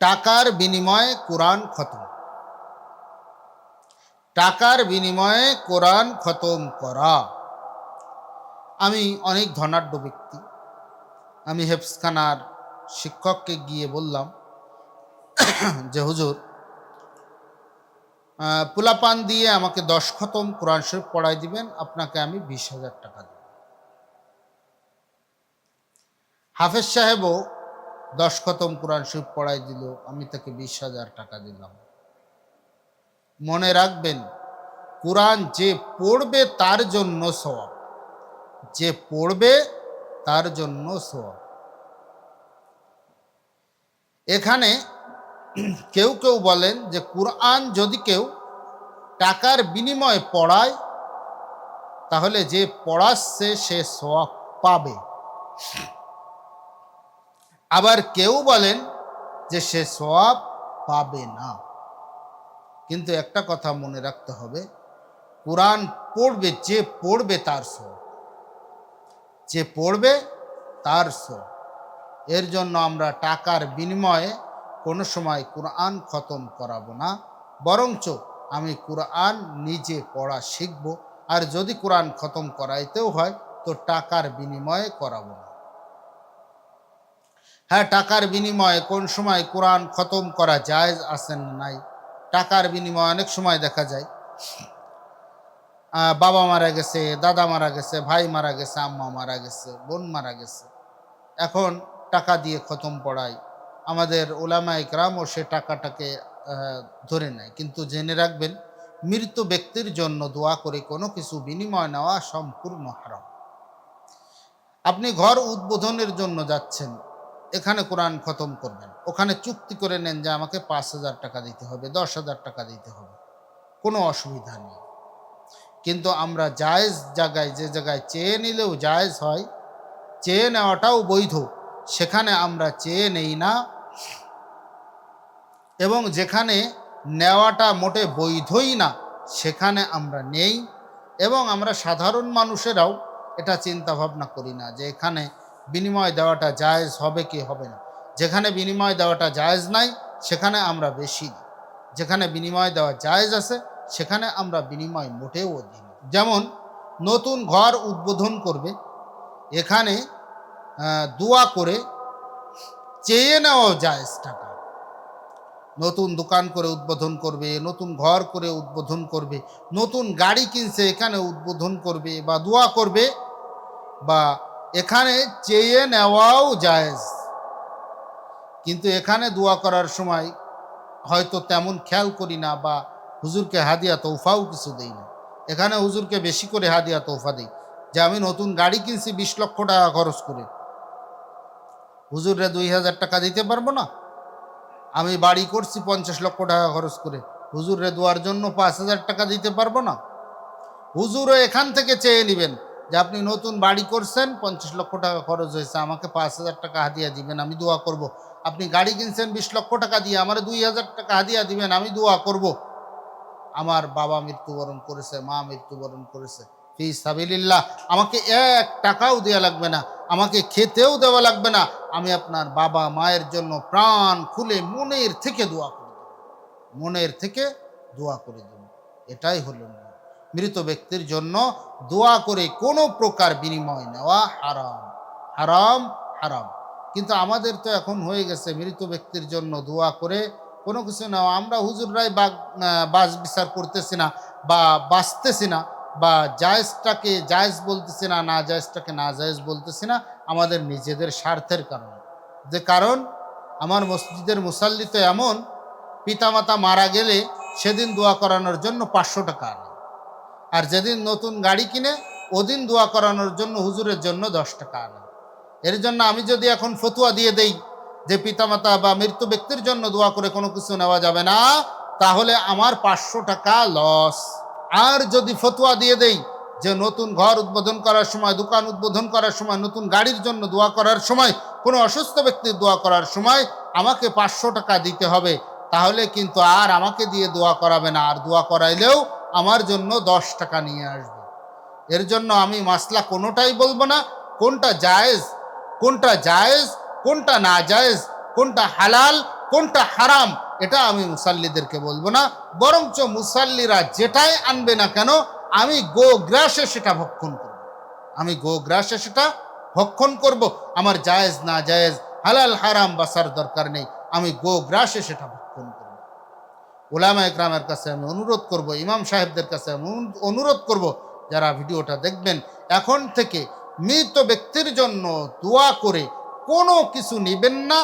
টাকার বিনিময়ে কোরআন খতম। টাকার বিনিময়ে কোরআন খতম করা। আমি অনেক ধনাঢ্য ব্যক্তি। আমি হেফসখানার শিক্ষককে গিয়ে বললাম যে, হুজুর পোলাপান দিয়ে আমাকে দশ খতম কোরআন শরীফ পড়াই দিবেন, আপনাকে আমি বিশ হাজার টাকা দেব। হাফেজ সাহেবও দশ খতম কোরআন শরীফ পড়াই দিল, আমি তাকে বিশ হাজার টাকা দিলাম। মনে রাখবেন, কোরআন যে পড়বে তার জন্য সওয়াব। যে পড়বে তার জন্য সওয়াব। এখানে কেউ কেউ বলেন যে কোরআন যদি কেউ টাকার বিনিময়ে পড়ায়, তাহলে যে পড়াচ্ছে সে সওয়াব পাবে। আবার কেউ বলেন যে সে সব পাবে না। কিন্তু একটা কথা মনে রাখতে হবে, কোরআন পড়বে, যে পড়বে তার সওয়াব। যে পড়বে তার সওয়াব। এর জন্য আমরা টাকার বিনিময়ে কোনো সময় কোরআন খতম করাবো না, বরঞ্চ আমি কোরআন নিজে পড়া শিখব। আর যদি কোরআন খতম করাইতেও হয়, তো টাকার বিনিময়ে করাবো না। হ্যাঁ টাকার বিনিময়ে কোন সময় কোরআন খতম করা জায়েজ আসেন নাই? টাকার বিনিময়ে অনেক সময় দেখা যায়। বাবা মারা গেছে, দাদা মারা গেছে, ভাই মারা গেছে, আম্মা মারা গেছে, বোন মারা গেছে। এখন টাকা দিয়ে খতম পড়াই আমাদের ওলামা ইকরামও সে টাকাটাকে ধরে নেয়। কিন্তু জেনে রাখবেন, মৃত ব্যক্তির জন্য দোয়া করে কোনো কিছু বিনিময় নেওয়া সম্পূর্ণ হারাম। আপনি ঘর উদ্বোধনের জন্য যাচ্ছেন এখানে কোরআন খতম করবেন। ওখানে চুক্তি করে নেন যে আমাকে পাঁচ হাজার টাকা দিতে হবে, দশ হাজার টাকা দিতে হবে। কোনো অসুবিধা নেই। কিন্তু আমরা জায়েজ জায়গায়, যে জায়গায় চেয়ে নিলেও জায়েজ হয়, চেয়ে নেওয়াটাও বৈধ। সেখানে আমরা চেয়ে নেই না। এবং যেখানে নেওয়াটা মোটে বৈধই না, সেখানে আমরা নেই। এবং আমরা সাধারণ মানুষেরাও এটা চিন্তা ভাবনা করি না যে এখানে বিনিময় দেওয়াটা জায়েজ হবে কি হবে না। যেখানে বিনিময় দেওয়াটা জায়েজ নাই, সেখানে আমরা বেশি দিই যেখানে বিনিময় দেওয়া জায়েজ আছে, সেখানে আমরা বিনিময় মোটেও দিই যেমন, নতুন ঘর উদ্বোধন করবে, এখানে দোয়া করে চেয়ে নেওয়াও জায়েজ টাকা। নতুন দোকান করে উদ্বোধন করবে, নতুন ঘর করে উদ্বোধন করবে, নতুন গাড়ি কিনছে, এখানে উদ্বোধন করবে বা দোয়া করবে বা এখানে চেয়ে নেওয়াও জায়েজ। কিন্তু এখানে দোয়া করার সময় হয়তো তেমন খেয়াল করি না বা হুজুরকে হাদিয়া তৌফাও কিছু দেই না। এখানে হুজুরকে বেশি করে হাদিয়া তৌফা দিই। যে আমি নতুন গাড়ি কিনছি বিশ লক্ষ টাকা খরচ করে। হুজুরে দুই হাজার টাকা দিতে পারব না? আমি বাড়ি করছি পঞ্চাশ লক্ষ টাকা খরচ করে। হুজুরে দোয়ার জন্য পাঁচ হাজার টাকা দিতে পারব না? হুজুরও এখান থেকে চেয়ে নেবেন। যে আপনি নতুন বাড়ি করছেন, পঞ্চাশ লক্ষ টাকা খরচ হয়েছে, আমাকে পাঁচ হাজার টাকা হাদিয়া দিবেন, আমি দোয়া করব। আপনি গাড়ি কিনছেন বিশ লক্ষ টাকা দিয়ে, আমার দুই হাজার টাকা হাদিয়া দিবেন, আমি দোয়া করব। আমার বাবা মৃত্যুবরণ করেছে, মা মৃত্যুবরণ করেছে ফি সাবিলিল্লাহ, আমাকে এক টাকাও দেওয়া লাগবে না, আমাকে খেতেও দেওয়া লাগবে না, আমি আপনার বাবা মায়ের জন্য প্রাণ খুলে মনের থেকে দোয়া করে দেব মনের থেকে দোয়া করে দেব এটাই হলো নিয়ম। মৃত ব্যক্তির জন্য দোয়া করে কোনো প্রকার বিনিময় নেওয়া হারাম। হারাম হারাম। কিন্তু আমাদের তো এখন হয়ে গেছে মৃত ব্যক্তির জন্য দোয়া করে কোনো কিছু নেওয়া। আমরা হুজুররাই বাস বিচার করতেছি না বা বাঁচতেছি না বা জায়েজটাকে, জায়েজ বলতেছি না না জায়েজটাকে, না জায়েজ বলতেছি না, আমাদের নিজেদের স্বার্থের কারণে। যে কারণ, আমার মসজিদের মুসাল্লি তো এমন, পিতামাতা মারা গেলে সেদিন দোয়া করানোর জন্য পাঁচশো টাকা আনে। আর যেদিন নতুন গাড়ি কিনে, ওদিন দোয়া করানোর জন্য হুজুরের জন্য দশ টাকা আনে। এর জন্য আমি যদি এখন ফতুয়া দিয়ে দেই যে পিতামাতা বা মৃত্যু ব্যক্তির জন্য দোয়া করে কোনো কিছু নেওয়া যাবে না, তাহলে আমার পাঁচশো টাকা লস। আর যদি ফতুয়া দিয়ে দেই যে নতুন ঘর উদ্বোধন করার সময়, দোকান উদ্বোধন করার সময়, নতুন গাড়ির জন্য দোয়া করার সময়, কোনো অসুস্থ ব্যক্তির দোয়া করার সময় আমাকে পাঁচশো টাকা দিতে হবে, তাহলে কিন্তু আর আমাকে দিয়ে দোয়া করাবে না। আর দোয়া করাইলেও আমার জন্য দশ টাকা নিয়ে আসবে। এর জন্য আমি মাসলা কোনোটাই বলব না, কোনটা জায়েজ কোনটা জায়েজ, কোনটা না জায়েজ, কোনটা হালাল, কোনটা হারাম, এটা আমি মুসাল্লিদেরকে বলব না। বরঞ্চ মুসাল্লিরা যেটাই আনবে না কেন, আমি গো গ্রাসে সেটা ভক্ষণ করব। আমি গো গ্রাসে সেটা ভক্ষণ করব। আমার জায়েজ না জায়েজ, হালাল হারাম বাসার দরকার নেই, আমি গো গ্রাসে সেটা ভক্ষণ করব। ওলামা একরামের কাছে আমি অনুরোধ করব, ইমাম সাহেবদের কাছে আমি অনুরোধ করব, যারা ভিডিওটা দেখবেন, এখন থেকে মৃত ব্যক্তির জন্য দোয়া করে কোনো কিছু নেবেন না।